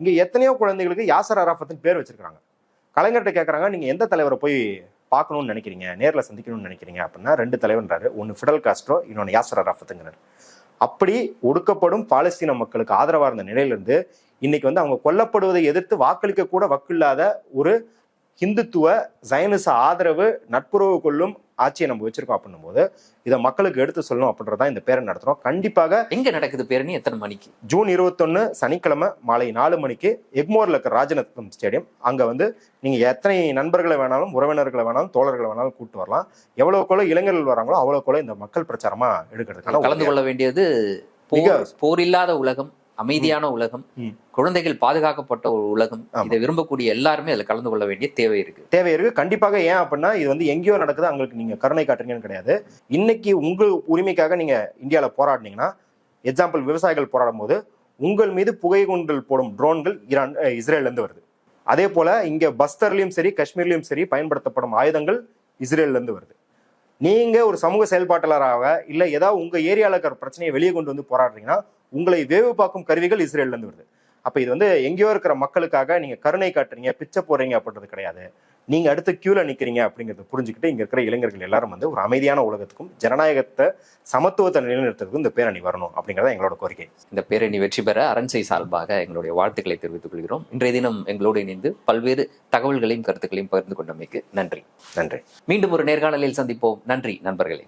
இங்கே எத்தனையோ குழந்தைகளுக்கு யாசர் அராஃபத்தின் பேர் வச்சிருக்காங்க கலைஞர்கிட்ட கேட்குறாங்க நீங்கள் எந்த தலைவரை போய் பார்க்கணும்னு நினைக்கிறீங்க நேரில் சந்திக்கணும்னு நினைக்கிறீங்க அப்படின்னா ரெண்டு தலைவன்றாரு ஒன்னு ஃபிடல் காஸ்ட்ரோ இன்னொன்று யாசர் ரஃபத்துங்கிறார் அப்படி ஒடுக்கப்படும் பாலஸ்தீன மக்களுக்கு ஆதரவாக இருந்த நிலையிலிருந்து இன்னைக்கு வந்து அவங்க கொல்லப்படுவதை எதிர்த்து வாக்களிக்க கூட வக்கில்லாத ஒரு ஹிந்துத்துவ ஜைனிச ஆதரவு நட்புறவு கொள்ளும் ஆட்சியை நம்ம வச்சிருக்கோம் அப்படின்னும் போது இதை மக்களுக்கு எடுத்து சொல்லணும் அப்படின்றதான் இந்த பேரை நடத்துறோம். கண்டிப்பாக எங்க நடக்குது பேரணி எத்தனை மணிக்கு? ஜூன் இருபத்தொன்னு சனிக்கிழமை மாலை நாலு மணிக்கு எக்மோர்ல இருக்க ராஜரத்னம் ஸ்டேடியம். அங்க வந்து நீங்க எத்தனை நண்பர்களை வேணாலும் உறவினர்களை வேணாலும் தோழர்களை வேணாலும் கூட்டு வரலாம். எவ்வளவுக்குள்ள இளைஞர்கள் வராங்களோ அவ்வளவுக்குள்ள இந்த மக்கள் பிரச்சாரமா எடுக்கிறதுக்கான கலந்து கொள்ள வேண்டியது போர் இல்லாத உலகம். அமைதியான உலகம். குழந்தைகள் பாதுகாக்கப்பட்ட ஒரு உலகம். இதை விரும்பக்கூடிய எல்லாருமே அதுல கலந்து கொள்ள வேண்டிய தேவை இருக்கு. தேவை இருக்கு. கண்டிப்பாக ஏன் அப்படின்னா இது வந்து எங்கேயோ நடக்குது அங்களுக்கு நீங்க கருணை காட்டுறீங்கன்னு கிடையாது. இன்னைக்கு உங்கள் உரிமைக்காக நீங்க இந்தியால போராடினீங்கன்னா எக்ஸாம்பிள் விவசாயிகள் போராடும் போது உங்கள் மீது புகை குண்டுகள் போடும் ட்ரோன்கள் ஈரான் அஹ், இஸ்ரேல்ல இருந்து வருது. அதே போல இங்க பஸ்தர்லயும் சரி காஷ்மீர்லயும் சரி பயன்படுத்தப்படும் ஆயுதங்கள் இஸ்ரேல்ல இருந்து வருது. நீங்க ஒரு சமூக செயல்பாட்டாளராக இல்ல ஏதாவது உங்க ஏரியால இருக்கிற பிரச்சனையை வெளியே கொண்டு வந்து போராடுறீங்கன்னா உங்களை வேவு பார்க்கும் கருவிகள் இஸ்ரேல்ல இருந்து வருது. அப்ப இது வந்து எங்கேயோ இருக்கிற மக்களுக்காக நீங்க கருணை காட்டுறீங்க பிச்சை போடுறீங்க அப்படின்றது கிடையாது. நீங்க அடுத்து கியூல நிக்கிறீங்க அப்படிங்கறத புரிஞ்சுக்கிட்டு இங்க இருக்கிற இளைஞர்கள் எல்லாரும் வந்து ஒரு அமைதியான உலகத்துக்கும் ஜனநாயகத்தை சமத்துவத்தை நிலைநிறுத்துறதுக்கும் இந்த பேரணி வரணும் அப்படிங்கறத எங்களோட கோரிக்கை. இந்த பேரணி வெற்றி பெற அரண்சை சார்பாக எங்களுடைய வாழ்த்துக்களை தெரிவித்துக் கொள்கிறோம். இன்றைய தினம் எங்களோடு இணைந்து பல்வேறு தகவல்களையும் கருத்துக்களையும் பகிர்ந்து கொண்டமைக்கு நன்றி. நன்றி. மீண்டும் ஒரு நேர்காணலில் சந்திப்போம். நன்றி நண்பர்களே.